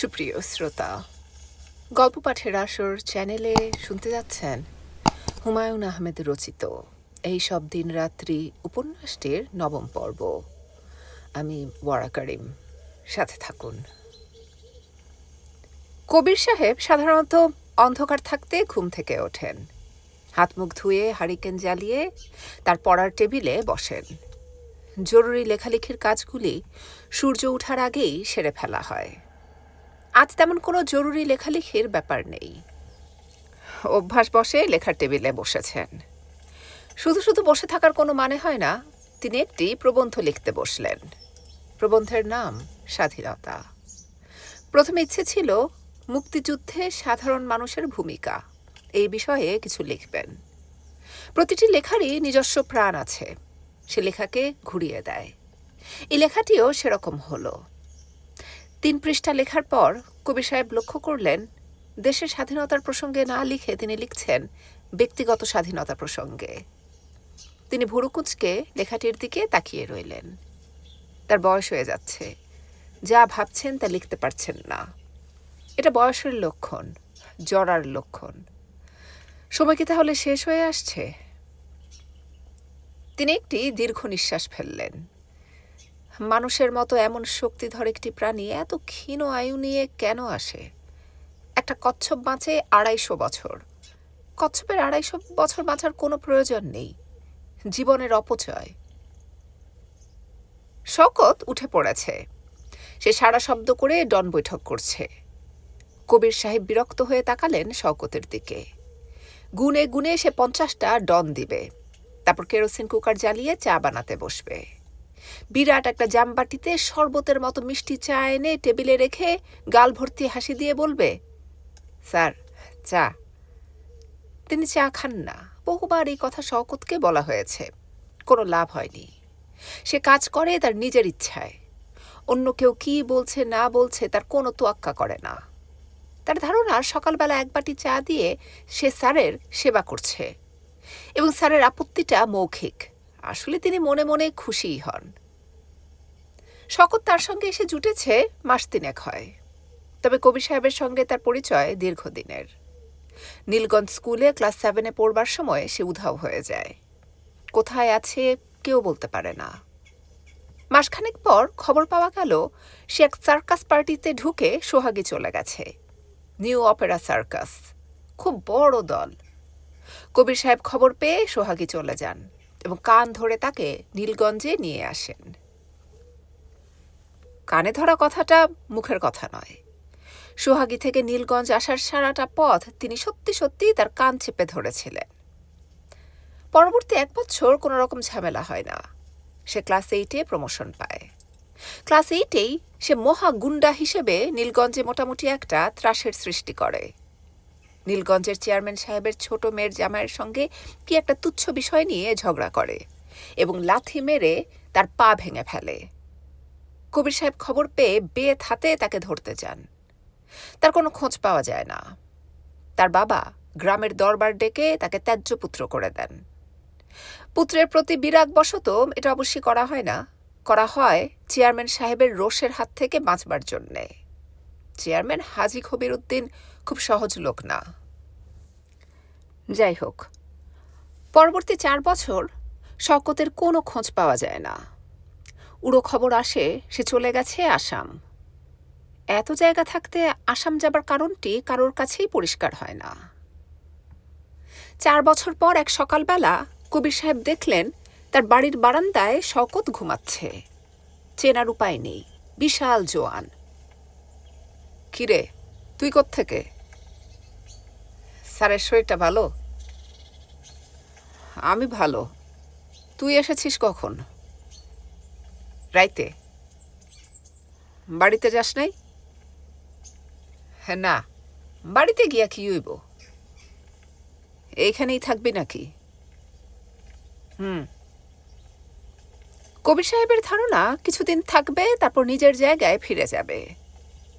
সুপ্রিয় শ্রোতা, গল্প পাঠের আসর চ্যানেলে শুনতে যাচ্ছেন হুমায়ুন আহমেদ রচিত এই সব দিন রাত্রি উপন্যাসটির নবম পর্ব। আমি ওয়ারা করিম, সাথে থাকুন। কবির সাহেব সাধারণত অন্ধকার থাকতে ঘুম থেকে ওঠেন। হাত মুখ ধুয়ে হারিকেন জ্বালিয়ে তার পড়ার টেবিলে বসেন। জরুরি লেখালেখির কাজগুলি সূর্য ওঠার আগেই সেরে ফেলা হয়। আজ তেমন কোনো জরুরি লেখালেখির ব্যাপার নেই। অভ্যাস বসে লেখার টেবিলে বসেছেন। শুধু শুধু বসে থাকার কোনো মানে হয় না, তিনি একটি প্রবন্ধ লিখতে বসলেন। প্রবন্ধের নাম স্বাধীনতা। প্রথমে ইচ্ছে ছিল মুক্তিযুদ্ধে সাধারণ মানুষের ভূমিকা। এই বিষয়ে কিছু লিখবেন। প্রতিটি লেখারই নিজস্ব প্রাণ আছে। সে লেখাকে ঘুরিয়ে দেয়। এই লেখাটিও সেরকম হলো। তিন পৃষ্ঠা লেখার পর কবি সাহেব লক্ষ্য করলেন, দেশের স্বাধীনতার প্রসঙ্গে না লিখে তিনি লিখছেন ব্যক্তিগত স্বাধীনতা প্রসঙ্গে। তিনি ভুরুকুচকে লেখাটির দিকে তাকিয়ে রইলেন। তার বয়স হয়ে যাচ্ছে। যা ভাবছেন তা লিখতে পারছেন না। এটা বয়সের লক্ষণ, জরার লক্ষণ। সময় কি তাহলে শেষ হয়ে আসছে? তিনি একটি দীর্ঘ নিঃশ্বাস ফেললেন। মানুষের মতো এমন শক্তিধর একটি প্রাণী এত ক্ষীণ আয়ু নিয়ে কেন আসে? একটা কচ্ছপ বাঁচে আড়াইশো বছর। কচ্ছপের আড়াইশো বছর বাঁচার কোনো প্রয়োজন নেই। জীবনের অপচয়। শকত উঠে পড়েছে। সে সারা শব্দ করে ডন বৈঠক করছে। কবির সাহেব বিরক্ত হয়ে তাকালেন শওকতের দিকে। গুনে গুনে সে পঞ্চাশটা ডন দিবে। তারপর কেরোসিন কুকার জ্বালিয়ে চা বানাতে বসবে। বিরাট একটা জামবাটিতে শরবতের মতো মিষ্টি চা এনে টেবিলে রেখে গাল ভর্তি হাসি দিয়ে বলবে, স্যার, চা। তিনি চা খান না। বহুবার এই কথা শওকতকে বলা হয়েছে। কোনো লাভ হয়নি। সে কাজ করে তার নিজের ইচ্ছায়। অন্য কেউ কি বলছে, না বলছে, তার কোনো তোয়াক্কা করে না। তার ধারণা, সকালবেলা এক বাটি চা দিয়ে সে স্যারের সেবা করছে। এবং স্যারের আপত্তিটা মৌখিক। আসলে তিনি মনে মনে খুশিই হন। শকত তার সঙ্গে এসে জুটেছে মাস তিনেক হয়। তবে কবি সাহেবের সঙ্গে তার পরিচয় দীর্ঘদিনের। নীলগঞ্জ স্কুলে ক্লাস সেভেনে পড়বার সময় সে উধাও হয়ে যায়। কোথায় আছে কেউ বলতে পারে না। মাসখানেক পর খবর পাওয়া গেল, সে এক সার্কাস পার্টিতে ঢুকে সোহাগী চলে গেছে। New opera circus. খুব বড় দল। কবির সাহেব খবর পেয়ে সোহাগী চলে যান এবং কান ধরে তাকে নীলগঞ্জে নিয়ে আসেন। কানে ধরা কথাটা মুখের কথা নয়। সোহাগী থেকে নীলগঞ্জ আসার সারাটা পথ তিনি সত্যি সত্যি তার কান চেপে ধরেছিলেন। পরবর্তী এক বছর কোনো রকম ঝামেলা হয় না। সে ক্লাস এইটে প্রমোশন পায়। ক্লাস এইটেই সে মহা গুন্ডা হিসেবে নীলগঞ্জে মোটামুটি একটা ত্রাসের সৃষ্টি করে। নীলগঞ্জের চেয়ারম্যান সাহেবের ছোট মেয়ের জামাইয়ের সঙ্গে কি একটা তুচ্ছ বিষয় নিয়ে ঝগড়া করে এবং লাথি মেরে তার পা ভেঙে ফেলে। কবির সাহেব খবর পেয়ে বেত হাতে তাকে ধরতে যান। তার কোনো খোঁজ পাওয়া যায় না। তার বাবা গ্রামের দরবার ডেকে তাকে ত্যায্য পুত্র করে দেন। পুত্রের প্রতি বিরাগ বশত এটা অবশ্যই করা হয় না। করা হয় চেয়ারম্যান সাহেবের রোষের হাত থেকে বাঁচবার জন্যে। চেয়ারম্যান হাজি খবির উদ্দিন খুব সহজ লোক না। যাই হোক, পরবর্তী চার বছর শকতের কোনো খোঁজ পাওয়া যায় না। উড়ো খবর আসে, সে চলে গেছে আসাম। এত জায়গা থাকতে আসাম যাবার কারণটি কারোর কাছেই পরিষ্কার হয় না। চার বছর পর এক সকালবেলা কবির সাহেব দেখলেন, তার বাড়ির বারান্দায় শকত ঘুমাচ্ছে। চেনার উপায় নেই, বিশাল জোয়ান। কিরে, তুই থেকে স্যারের শরীরটা ভালো? আমি ভালো। তুই এসেছিস কখন? রাইতে? বাড়িতে যাস নাই? হ্যাঁ না। বাড়িতে গিয়া কি হইব? এইখানেই থাকবি নাকি? হুম। কবির সাহেবের ধারণা, কিছুদিন থাকবে, তারপর নিজের জায়গায় ফিরে যাবে।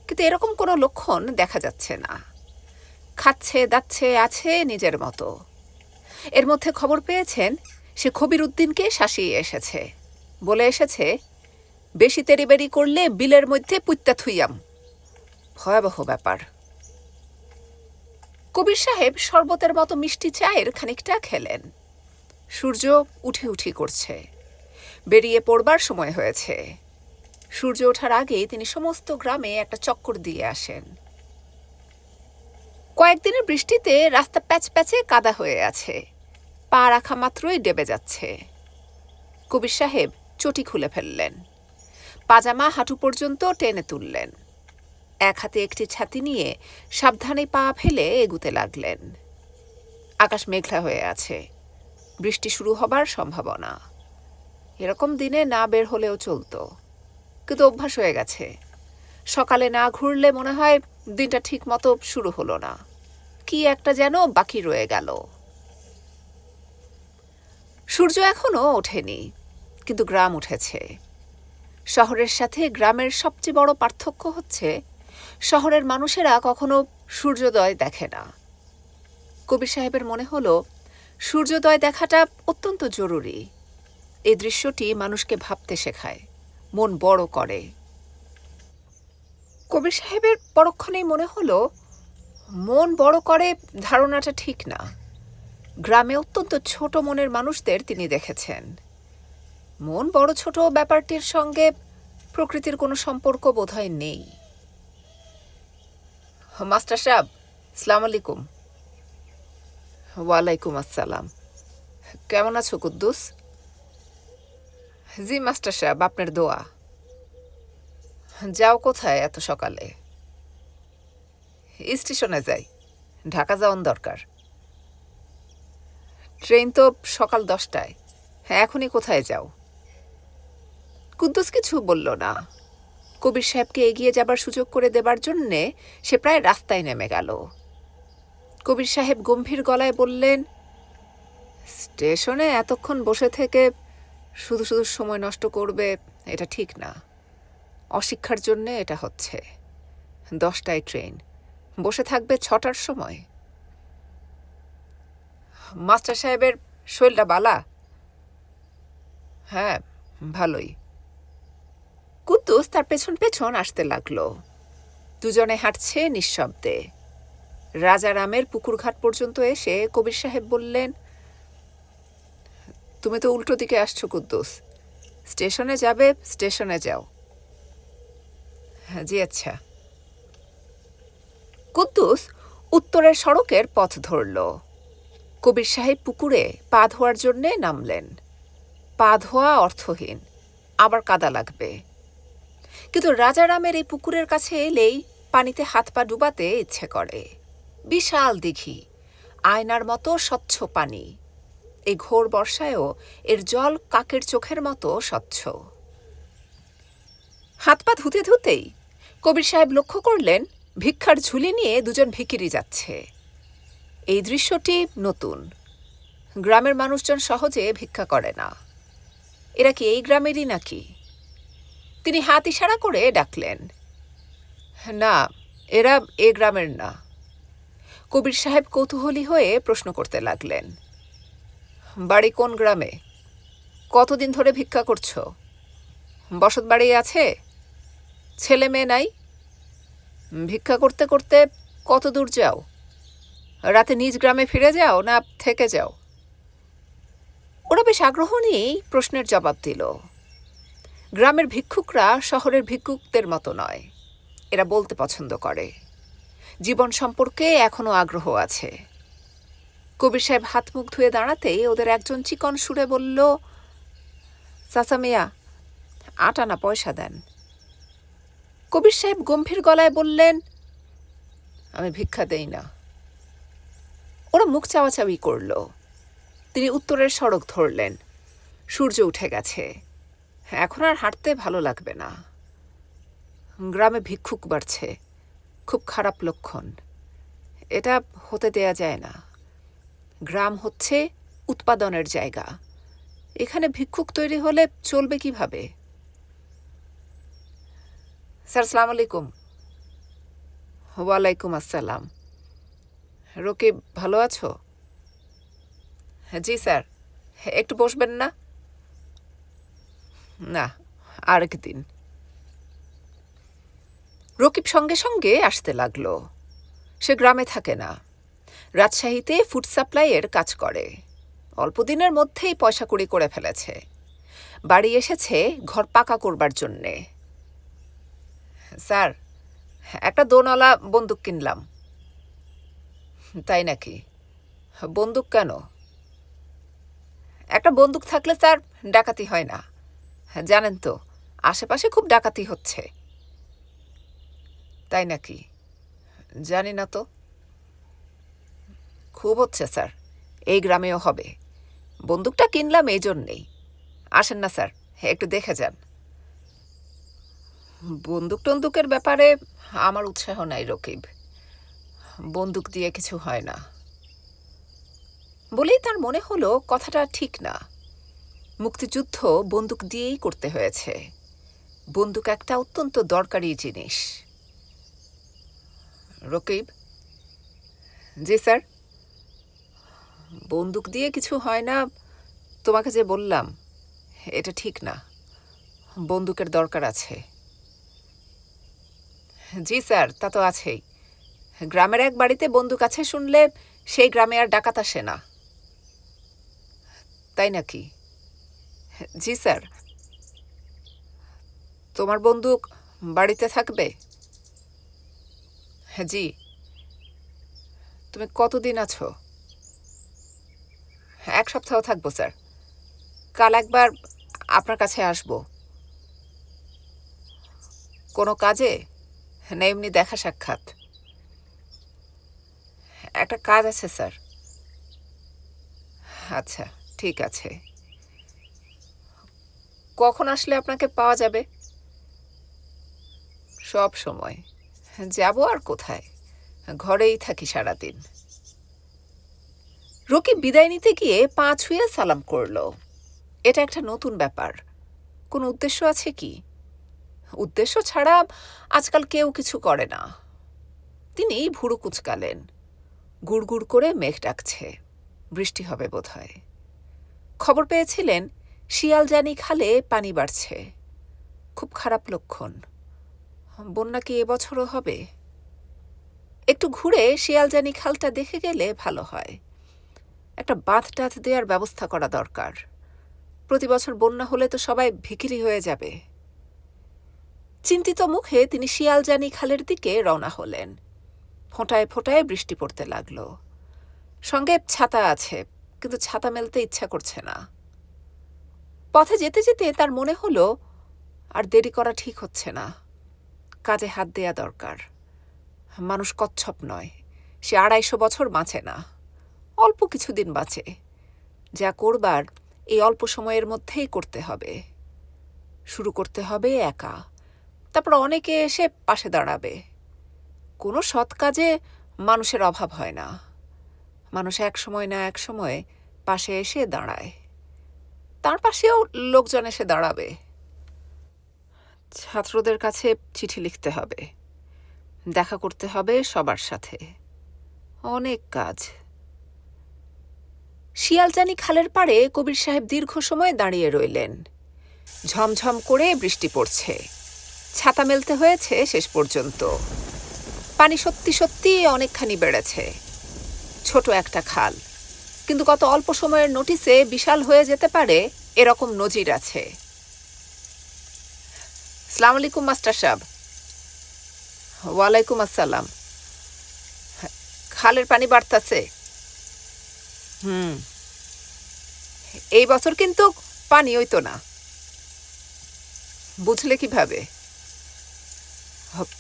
কিন্তু এরকম কোনো লক্ষণ দেখা যাচ্ছে না। খাচ্ছে, দাচ্ছে, আছে নিজের মতো। এর মধ্যে খবর পেয়েছেন, সে খবির উদ্দিনকে শাসিয়ে এসেছে। বলে এসেছে বেশি তেরিবেরি করলে বিলের মধ্যে পুত্তা থুইয়াম। ভয়াবহ ব্যাপার। কবির সাহেব শরবতের মতো মিষ্টি চায়ের খানিকটা খেলেন। সূর্য উঠি উঠি করছে। বেরিয়ে পড়বার সময় হয়েছে। সূর্য ওঠার আগেই তিনি সমস্ত গ্রামে একটা চক্কর দিয়ে আসেন। কয়েকদিনের বৃষ্টিতে রাস্তা প্যাচ প্যাচে কাদা হয়ে আছে। পা রাখা মাত্রই ডেবে যাচ্ছে। কবির সাহেব চটি খুলে ফেললেন। পাজামা হাঁটু পর্যন্ত টেনে তুললেন। এক হাতে একটি ছাতি নিয়ে সাবধানে পা ফেলে এগুতে লাগলেন। আকাশ মেঘলা হয়ে আছে। বৃষ্টি শুরু হবার সম্ভাবনা। এরকম দিনে না বের হলেও চলতো। কিন্তু অভ্যাস হয়ে গেছে। সকালে না ঘুরলে মনে হয় দিনটা ঠিক মতো শুরু হলো না। কি একটা যেন বাকি রয়ে গেল। সূর্য এখনও ওঠেনি, কিন্তু গ্রাম উঠেছে। শহরের সাথে গ্রামের সবচেয়ে বড় পার্থক্য হচ্ছে, শহরের মানুষেরা কখনো সূর্যোদয় দেখে না। কবির সাহেবের মনে হলো, সূর্যোদয় দেখাটা অত্যন্ত জরুরি। এই দৃশ্যটি মানুষকে ভাবতে শেখায়, মন বড় করে। কবির সাহেবের পরক্ষণেই মনে হলো, মন বড় করে ধারণাটা ঠিক না। গ্রামে অত্যন্ত ছোট মনের মানুষদের তিনি দেখেছেন। মন বড় ছোট ব্যাপারটির সঙ্গে প্রকৃতির কোনো সম্পর্ক বোধহয় নেই। মাস্টার সাহেব, সালাম আলাইকুম। ওয়ালাইকুম আসসালাম। কেমন আছো, কুদ্দুস? জি, মাস্টার সাহেব, আপনার দোয়া। যাও কোথায় এত সকালে? স্টেশনে যাই। ঢাকা যাওয়ান দরকার। ট্রেন তো সকাল দশটায়। হ্যাঁ এখনই কোথায় যাও? কুদ্দুস কিছু বলল না। কবির সাহেবকে এগিয়ে যাবার সুযোগ করে দেবার জন্যে সে প্রায় রাস্তায় নেমে গেল। কবির সাহেব গম্ভীর গলায় বললেন, স্টেশনে এতক্ষণ বসে থেকে শুধু শুধু সময় নষ্ট করবে, এটা ঠিক না। অশিক্ষার জন্যে এটা হচ্ছে। দশটায় ট্রেন, বসে থাকবে ছটার সময়। মাস্টার সাহেবের শৈলটা বালা? হ্যাঁ ভালোই। কুদ্দুস তার পেছন পেছন আসতে লাগল। দুজনে হাঁটছে নিঃশব্দে। রাজারামের পুকুরঘাট পর্যন্ত এসে কবির সাহেব বললেন, তুমি তো উল্টো দিকে আসছো কুদ্দুস। স্টেশনে যাবে, স্টেশনে যাও। জি আচ্ছা। কুদ্দুস উত্তরের সড়কের পথ ধরল। কবির সাহেব পুকুরে পা ধোয়ার জন্যে নামলেন। পা ধোয়া অর্থহীন, আবার কাদা লাগবে। কিন্তু রাজারামের এই পুকুরের কাছে এলেই পানিতে হাত পা ডুবাতে ইচ্ছে করে। বিশাল দিঘি, আয়নার মতো স্বচ্ছ পানি। এই ঘোর বর্ষায়ও এর জল কাকের চোখের মতো স্বচ্ছ। হাত পা ধুতে ধুতেই কবির সাহেব লক্ষ্য করলেন, ভিক্ষার ঝুলি নিয়ে দুজন ভিকিরি যাচ্ছে। এই দৃশ্যটি নতুন। গ্রামের মানুষজন সহজে ভিক্ষা করে না। এরা কি এই গ্রামেরই নাকি? তিনি হাত ইশারা করে ডাকলেন। না, এরা এ গ্রামের না। কবির সাহেব কৌতূহলী হয়ে প্রশ্ন করতে লাগলেন। বাড়ি কোন গ্রামে? কতদিন ধরে ভিক্ষা করছ? বসত বাড়ি আছে? ছেলে মেয়ে নাই? ভিক্ষা করতে করতে কত দূর যাও? রাতে নিজ গ্রামে ফিরে যাও না থেকে যাও? ওরা বেশ আগ্রহ নিয়েই প্রশ্নের জবাব দিল। গ্রামের ভিক্ষুকরা শহরের ভিক্ষুকদের মতো নয়। এরা বলতে পছন্দ করে। জীবন সম্পর্কে এখনও আগ্রহ আছে। কবির সাহেব হাত মুখ ধুয়ে দাঁড়াতেই ওদের একজন চিকন সুরে বলল, চাচা মিয়া, আট আনা পয়সা দেন? কবির সাহেব গম্ভীর গলায় বললেন, আমি ভিক্ষা দেই না। ওরা মুখ চাওয়াচাওয়ি করল। তিনি উত্তরের সড়ক ধরলেন। সূর্য উঠে গেছে। এখন আর হাঁটতে ভালো লাগবে না। গ্রামে ভিক্ষুক বাড়ছে। খুব খারাপ লক্ষণ। এটা হতে দেয়া যায় না। গ্রাম হচ্ছে উৎপাদনের জায়গা। এখানে ভিক্ষুক তৈরি হলে চলবে কীভাবে? স্যার সালাম আলাইকুম। ওয়ালাইকুম আসসালাম। রকিব, ভালো আছো? হ্যাঁ জি, স্যার। একটু বসবেন না? না আরেক দিন রকিব সঙ্গে সঙ্গে আসতে লাগল। সে গ্রামে থাকে না। রাজশাহীতে ফুড সাপ্লাইয়ের কাজ করে। অল্প দিনের মধ্যেই পয়সা কুড়ি করে ফেলেছে। বাড়ি এসেছে ঘর পাকা করবার জন্যে। স্যার, একটা দোনওয়ালা বন্দুক কিনলাম। তাই নাকি? বন্দুক কেন? একটা বন্দুক থাকলে স্যার ডাকাতি হয় না। জানেন তো, আশেপাশে খুব ডাকাতি হচ্ছে। তাই নাকি? জানি না তো। খুব হচ্ছে, স্যার। এই গ্রামেও হবে। বন্দুকটা কিনলাম এই জন্যেই। আসেন না, স্যার। একটু দেখে যান। বন্দুক টন্দুকের ব্যাপারে আমার উৎসাহ নাই, রকিব। বন্দুক দিয়ে কিছু হয় না। বলেই তার মনে হলো কথাটা ঠিক না। মুক্তিযুদ্ধ বন্দুক দিয়েই করতে হয়েছে। বন্দুক একটা অত্যন্ত দরকারি জিনিস। রকিব? জি, স্যার। বন্দুক দিয়ে কিছু হয় না, তোমাকে যে বললাম, এটা ঠিক না। বন্দুকের দরকার আছে। জি, স্যার, তা তো আছেই। গ্রামের এক বাড়িতে বন্দুক আছে শুনলে সেই গ্রামে আর ডাকাত আসে না। তাই নাকি? জি, স্যার। তোমার বন্দুক বাড়িতে থাকবে? হ্যাঁ জি। তুমি কতদিন আছো? এক সপ্তাহ থাকব, স্যার। কাল একবার আপনার কাছে আসব। কোনো কাজে? না, এমনি দেখা সাক্ষাৎ। একটা কাজ আছে, স্যার। আচ্ছা ঠিক আছে। কখন আসলে আপনাকে পাওয়া যাবে? সব সময়। যাব আর কোথায়? ঘরেই থাকি সারাদিন। রকি বিদায় নিতে গিয়ে পা ছুঁয়ে সালাম করল। এটা একটা নতুন ব্যাপার। কোনো উদ্দেশ্য আছে কি? উদ্দেশ্য ছাড়া আজকাল কেউ কিছু করে না। তিনি ভুরু কুচকালেন। গুড়গুড় করে মেঘ ডাকছে। বৃষ্টি হবে বোধহয়। খবর পেয়েছিলেন শিয়ালজানি খালে পানি বাড়ছে। খুব খারাপ লক্ষণ। বন্যা কি এবছরও হবে? একটু ঘুরে শিয়ালজানি খালটা দেখে গেলে ভালো হয়। একটা বাঁধ টাথ দেওয়ার ব্যবস্থা করা দরকার। প্রতি বছর বন্যা হলে তো সবাই ভিখিরি হয়ে যাবে। চিন্তিত মুখে তিনি শিয়ালজানি খালের দিকে রওনা হলেন। ফোঁটায় ফোঁটায় বৃষ্টি পড়তে লাগল। সঙ্গে ছাতা আছে, কিন্তু ছাতা মেলতে ইচ্ছা করছে না। পথে যেতে যেতে তার মনে হলো, আর দেরি করা ঠিক হচ্ছে না। কাজে হাত দেয়া দরকার। মানুষ কচ্ছপ নয়, সে আড়াইশো বছর বাঁচে না। অল্প কিছুদিন বাঁচে। যা করবার, এই অল্প সময়ের মধ্যেই করতে হবে। শুরু করতে হবে একা। তারপর অনেকে এসে পাশে দাঁড়াবে। কোনো সৎ কাজে মানুষের অভাব হয় না। মানুষ এক সময় না এক সময় পাশে এসে দাঁড়ায়। তার পাশেও লোকজন এসে দাঁড়াবে। ছাত্রদের কাছে চিঠি লিখতে হবে। দেখা করতে হবে সবার সাথে। অনেক কাজ। শিয়ালজানি খালের পাড়ে কবির সাহেব দীর্ঘ সময় দাঁড়িয়ে রইলেন। ঝমঝম করে বৃষ্টি পড়ছে। ছাতা মেলতে হয়েছে শেষ পর্যন্ত। পানি সত্যি সত্যি অনেকখানি বেড়েছে। ছোট একটা খাল। কিন্তু কত অল্প সময়ের নোটিসে বিশাল হয়ে যেতে পারে এরকম নজির আছে। সালাম আলাইকুম, মাস্টার সাহেব। ওয়ালাইকুম আসসালাম। খালের পানি বাড়তাছে। হুম। এই বছর কিন্তু পানি হইতো না। বুঝলে কীভাবে?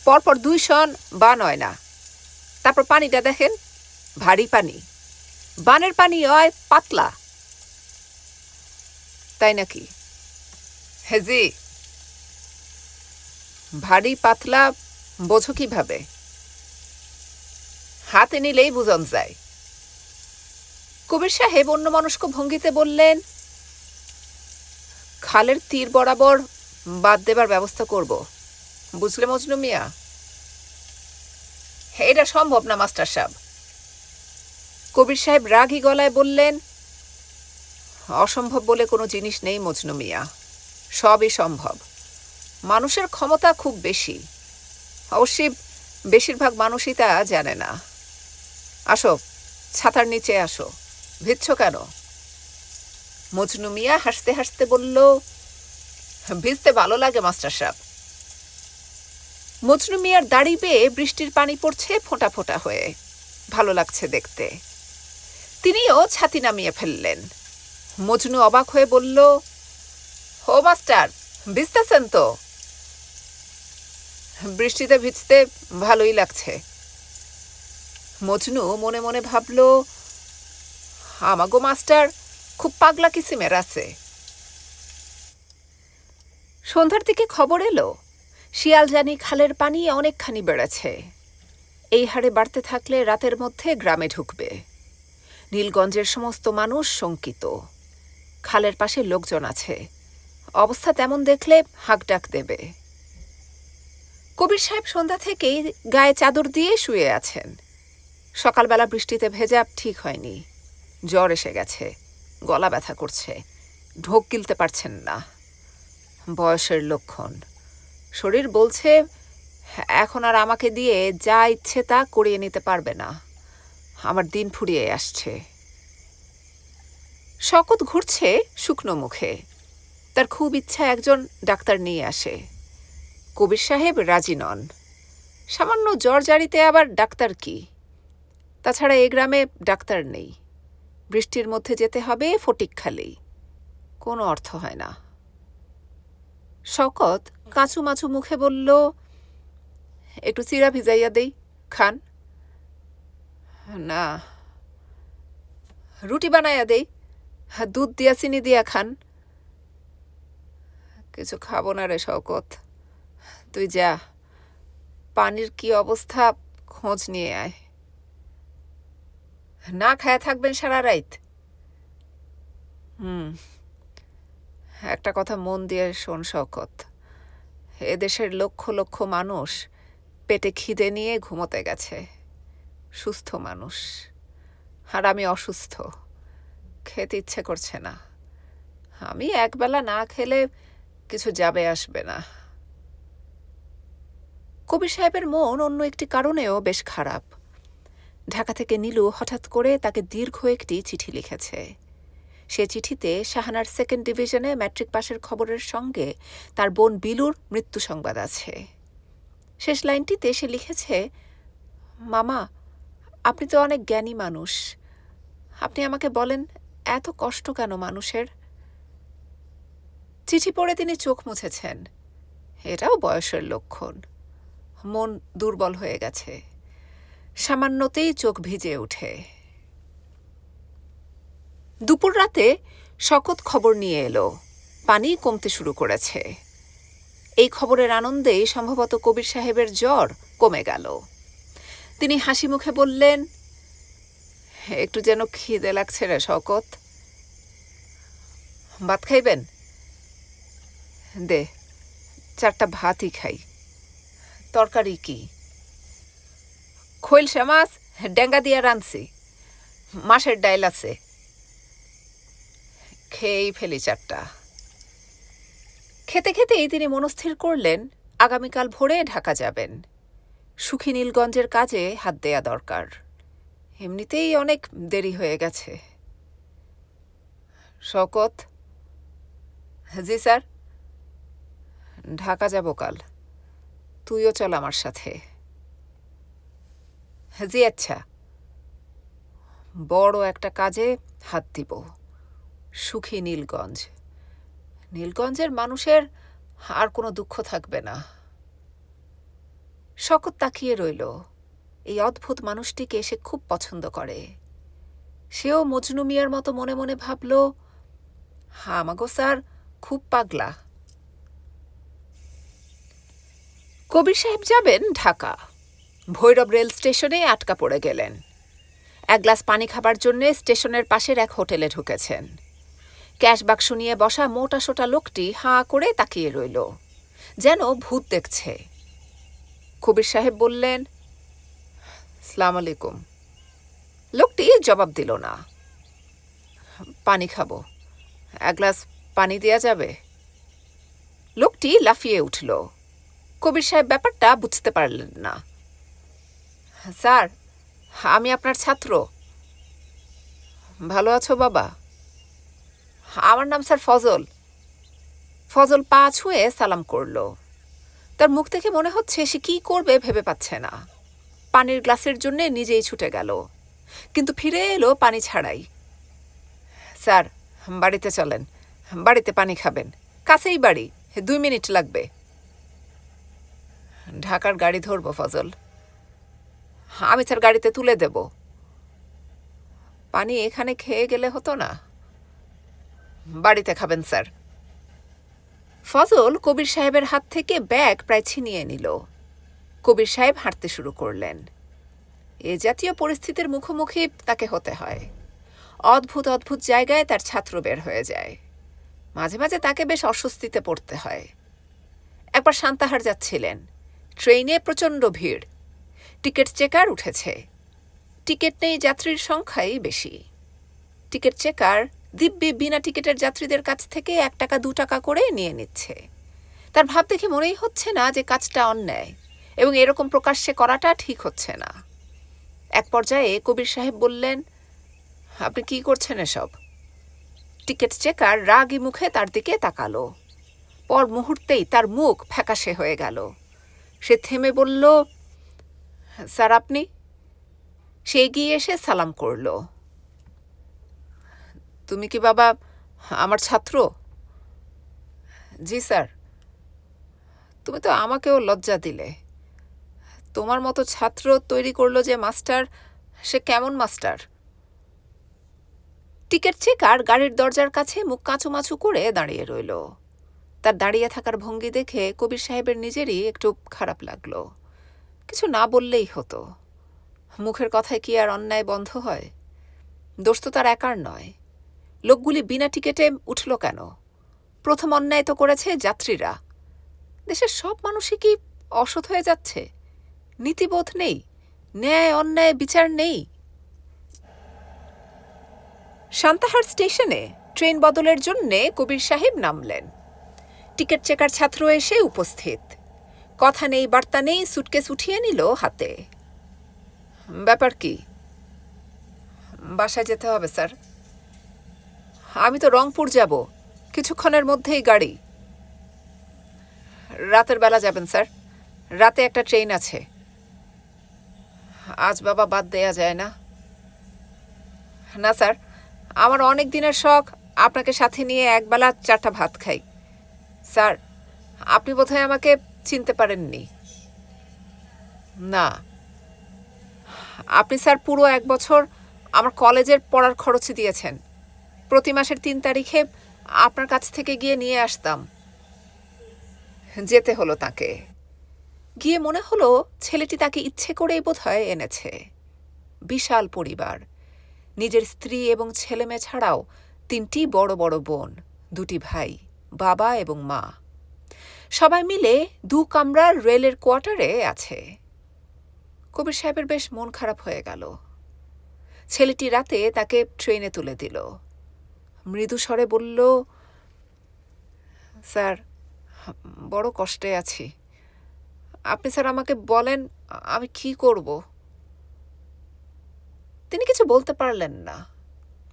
পরপর দুই সন বান হয় না। তারপর পানিটা দেখেন, ভারী পানি। বানের পানি হয় পাতলা। তাই নাকি? হেজি ভারী পাতলা বোঝো কীভাবে? হাতে নিলেই বুঝন যায়। কবির সাহেব অন্য মনস্ক ভঙ্গিতে বললেন, খালের তীর বরাবর বাদ দেবার ব্যবস্থা করব। বুঝলে মজনু মিয়া? এটা সম্ভব না, মাস্টার সাহেব। কবির সাহেব রাগী গলায় বললেন, অসম্ভব বলে কোনো জিনিস নেই মজনু মিয়া। সবই সম্ভব। মানুষের ক্ষমতা খুব বেশি। অবশ্যই বেশিরভাগ মানুষই তা জানে না। আসো, ছাতার নিচে আসো। ভিজছ কেন? মজনু মিয়া হাসতে হাসতে বলল, ভিজতে ভালো লাগে, মাস্টার সাহেব। মজনু মিয়ার দাড়ি বেয়ে বৃষ্টির পানি পড়ছে ফোঁটা ফোঁটা হয়ে। ভালো লাগছে দেখতে। তিনিও ছাতি নামিয়ে ফেললেন। মজনু অবাক হয়ে বলল হো মাস্টার, ভিজতেছেন তো? বৃষ্টিতে ভিজতে ভালোই লাগছে। মজনু মনে মনে ভাবল, আমাগো মাস্টার খুব পাগলা কিসিমের আছে। সন্ধ্যার দিকে খবর এলো শিয়ালজানি খালের পানি অনেকখানি বেড়েছে। এই হারে বাড়তে থাকলে রাতের মধ্যে গ্রামে ঢুকবে। নীলগঞ্জের সমস্ত মানুষ শঙ্কিত। খালের পাশে লোকজন আছে। অবস্থা তেমন দেখলে হাঁক ডাক দেবে। কবির সাহেব সন্ধ্যা থেকেই গায়ে চাদর দিয়ে শুয়ে আছেন। সকালবেলা বৃষ্টিতে ভেজা ঠিক হয়নি। জ্বর এসে গেছে। গলা ব্যথা করছে। ঢোক গিলতে পারছেন না। বয়সের লক্ষণ। শরীর বলছে, এখন আর আমাকে দিয়ে যা ইচ্ছে তা করিয়ে নিতে পারবে না। আমার দিন ফুরিয়ে আসছে। শকত ঘুরছে শুকনো মুখে। তার খুব ইচ্ছা একজন ডাক্তার নিয়ে আসে। কবির সাহেব রাজি নন। সামান্য জ্বর জারিতে আবার ডাক্তার কি? তাছাড়া এ গ্রামে ডাক্তার নেই। বৃষ্টির মধ্যে যেতে হবে ফটিকখালি কোনো অর্থ হয় না। শকত কাঁচু মাচু মুখে বলল, একটু চিরা ভিজাইয়া দেই, খান। না। রুটি বানাইয়া দেই। দুধ দিয়া, চিনি দিয়া খান। কিছু খাব না রে শওকত। তুই যা। পানির কি অবস্থা, খোঁজ নিয়ে আয়। না খায়া থাকবেন সারা রাইত হুম। একটা কথা মন দিয়ে শোন শওকত। এদেশের লক্ষ লক্ষ মানুষ পেটে খিদে নিয়ে ঘুমোতে গেছে। সুস্থ মানুষ। আর আমি অসুস্থ। খেতে ইচ্ছে করছে না। আমি একবেলা না খেলে কিছু যাবে আসবে না। কবি সাহেবের মন অন্য একটি কারণেও বেশ খারাপ। ঢাকা থেকে নীলু হঠাৎ করে তাকে দীর্ঘ একটি চিঠি লিখেছে। সে চিঠিতে শাহানার সেকেন্ড ডিভিশনে ম্যাট্রিক পাশের খবরের সঙ্গে তার বোন বিলুর মৃত্যু সংবাদ আছে। শেষ লাইনটিতে সে লিখেছে, মামা আপনি তো অনেক জ্ঞানী মানুষ। আপনি আমাকে বলেন, এত কষ্ট কেন মানুষের? চিঠি পড়ে তিনি চোখ মুছেছেন। এটাও বয়সের লক্ষণ। মন দুর্বল হয়ে গেছে। সামান্যতেই চোখ ভিজে ওঠে। দুপুর রাতে শকত খবর নিয়ে এলো। পানি কমতে শুরু করেছে। এই খবরের আনন্দেই সম্ভবত কবির সাহেবের জ্বর কমে গেল। তিনি হাসি মুখে বললেন, একটু যেন খিদে লাগছে রে শকত ভাত খাইবেন? দে, চারটা ভাতই খাই। তরকারি কি? খৈলসা মাছ ডেঙ্গা দিয়া রাঁধছি। মাছের ডাইল আছে। খেয়েই ফেলি চারটা। খেতে খেতেই তিনি মনস্থির করলেন, আগামীকাল ভোরে ঢাকা যাবেন। সুখী নীলগঞ্জের কাজে হাত দেয়া দরকার। এমনিতেই অনেক দেরি হয়ে গেছে। শকত জি, স্যার। ঢাকা যাব কাল। তুইও চল আমার সাথে। জি আচ্ছা। বড় একটা কাজে হাত দিব। সুখী নীলগঞ্জ। নীলগঞ্জের মানুষের আর কোনো দুঃখ থাকবে না। শকত তাকিয়ে রইল। এই অদ্ভুত মানুষটিকে সে খুব পছন্দ করে। সেও মজনু মিয়ার মতো মনে মনে ভাবল হামাগো স্যার, খুব পাগলা। কবির সাহেব যাবেন ঢাকা। ভৈরব রেল স্টেশনে আটকা পড়ে গেলেন। এক গ্লাস পানি খাবার জন্য স্টেশনের পাশের এক হোটেলে ঢুকেছেন। ক্যাশ বাক্স নিয়ে বসা মোটা সোটা লোকটি হাঁ করে তাকিয়ে রইল, যেন ভূত দেখছে। কবির সাহেব বললেন, সালাম আলাইকুম। লোকটি জবাব দিল না। পানি খাব। এক গ্লাস পানি দেয়া যাবে? লোকটি লাফিয়ে উঠল। কবির সাহেব ব্যাপারটা বুঝতে পারলেন না। স্যার, আমি আপনার ছাত্র। ভালো আছো বাবা? আমার নাম স্যার ফজল। ফজল পা ছুঁয়ে সালাম করল। তার মুখ থেকে মনে হচ্ছে সে কি করবে ভেবে পাচ্ছে না। পানির গ্লাসের জন্যে নিজেই ছুটে গেল। কিন্তু ফিরে এলো পানি ছাড়াই। স্যার, বাড়িতে চলেন। বাড়িতে পানি খাবেন। কাছেই বাড়ি। দুই মিনিট লাগবে। ঢাকার গাড়ি ধরবো, ফজল। আমি স্যার গাড়িতে তুলে দেব। পানি এখানে খেয়ে গেলে হতো না? বাড়িতে খাবেন, স্যার। ফজল কবির সাহেবের হাত থেকে ব্যাগ প্রায় ছিনিয়ে নিল। কবির সাহেব হাঁটতে শুরু করলেন। এ জাতীয় পরিস্থিতির মুখোমুখি তাকে হতে হয়। অদ্ভুত অদ্ভুত জায়গায় তার ছাত্র বের হয়ে যায়। মাঝে মাঝে তাকে বেশ অস্বস্তিতে পড়তে হয়। একবার সান্তাহার যাচ্ছিলেন। ট্রেনে প্রচণ্ড ভিড়। টিকিট চেকার উঠেছে। টিকিট নেই যাত্রীর সংখ্যাই বেশি। টিকিট চেকার দিব্যি বিনা টিকিটের যাত্রীদের কাছ থেকে এক টাকা, দু টাকা করে নিয়ে নিচ্ছে। তার ভাব দেখে মনেই হচ্ছে না যে কাজটা অন্যায়, এবং এরকম প্রকাশ্যে করাটা ঠিক হচ্ছে না। এক পর্যায়ে কবির সাহেব বললেন, আপনি কি করছেন এসব? টিকিট চেকার রাগী মুখে তার দিকে তাকালো। পর মুহূর্তেই তার মুখ ফ্যাকাশে হয়ে গেল। সে থেমে বলল, স্যার, আপনি? সে এগিয়ে এসে সালাম করল। তুমি কি বাবা আমার ছাত্র? জি, স্যার। তুমি তো আমাকেও লজ্জা দিলে। তোমার মতো ছাত্র তৈরি করল যে মাস্টার, সে কেমন মাস্টার? টিকিট চেকার গাড়ির দরজার কাছে মুখ কাঁচুমাচু করে দাঁড়িয়ে রইল। তার দাঁড়িয়ে থাকার ভঙ্গি দেখে কবির সাহেবের নিজেরই একটু খারাপ লাগল। কিছু না বললেই হতো। মুখের কথায় কি আর অন্যায় বন্ধ হয়? দোষ তো তার একার নয়। লোকগুলি বিনা টিকেটে উঠল কেন? প্রথম অন্যায় তো করেছে যাত্রীরা। দেশের সব মানুষই কি অসৎ হয়ে যাচ্ছে? নীতিবোধ নেই? ন্যায়, অন্যায়, বিচার নেই? সান্তাহার স্টেশনে ট্রেন বদলের জন্যে কবির সাহেব নামলেন। টিকিট চেকার ছাত্র এসে উপস্থিত। কথা নেই, বার্তা নেই, সুটকেস উঠিয়ে নিল হাতে। ব্যাপার কি? বাসায় যেতে হবে, স্যার। আমি তো রংপুর যাব। কিছুক্ষণের মধ্যেই গাড়ি। রাতের বেলা যাবেন, স্যার। রাতে একটা ট্রেন আছে। আজ বাবা বাদ দেয়া যায় না। না, স্যার, আমার অনেক দিনের শখ। আপনাকে সাথে নিয়ে একবেলা চারটা ভাত খাই। স্যার, আপনি বোধহয় আমাকে চিনতে পারেননি। না। আপনি, স্যার, পুরো এক বছর আমার কলেজের পড়ার খরচ দিয়েছেন। প্রতি মাসের তিন তারিখে আপনার কাছ থেকে গিয়ে নিয়ে আসতাম। যেতে হলো তাকে। গিয়ে মনে হলো ছেলেটি তাকে ইচ্ছে করেই বোধহয় এনেছে। বিশাল পরিবার। নিজের স্ত্রী এবং ছেলেমেয়ে ছাড়াও তিনটি বড় বড় বোন, দুটি ভাই, বাবা এবং মা। সবাই মিলে দু কামরার রেলের কোয়ার্টারে আছে। কবির সাহেবের বেশ মন খারাপ হয়ে গেল। ছেলেটি রাতে তাকে ট্রেনে তুলে দিল। মৃদু স্বরে বলল, স্যার, বড় কষ্টে আছি। আপনি স্যার আমাকে বলেন, আমি কি করব? তিনি কিছু বলতে পারলেন না।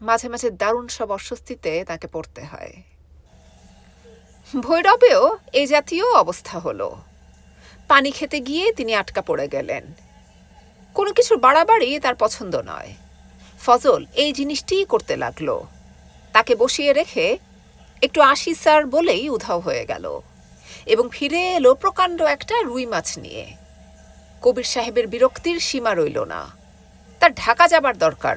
মাঝে মাঝে দারুণ সব অস্বস্তিতে তাকে পড়তে হয়। ভৈরবেও এই জাতীয় অবস্থা হলো। পানি খেতে গিয়ে তিনি আটকা পড়ে গেলেন। কোনো কিছু বাড়াবাড়ি তার পছন্দ নয়। ফজল এই জিনিসটিই করতে লাগল। তাকে বসিয়ে রেখে একটু আসি, স্যার বলেই উধাও হয়ে গেল এবং ফিরে এলো প্রকাণ্ড একটা রুই মাছ নিয়ে। কবির সাহেবের বিরক্তির সীমা রইল না। তার ঢাকা যাবার দরকার।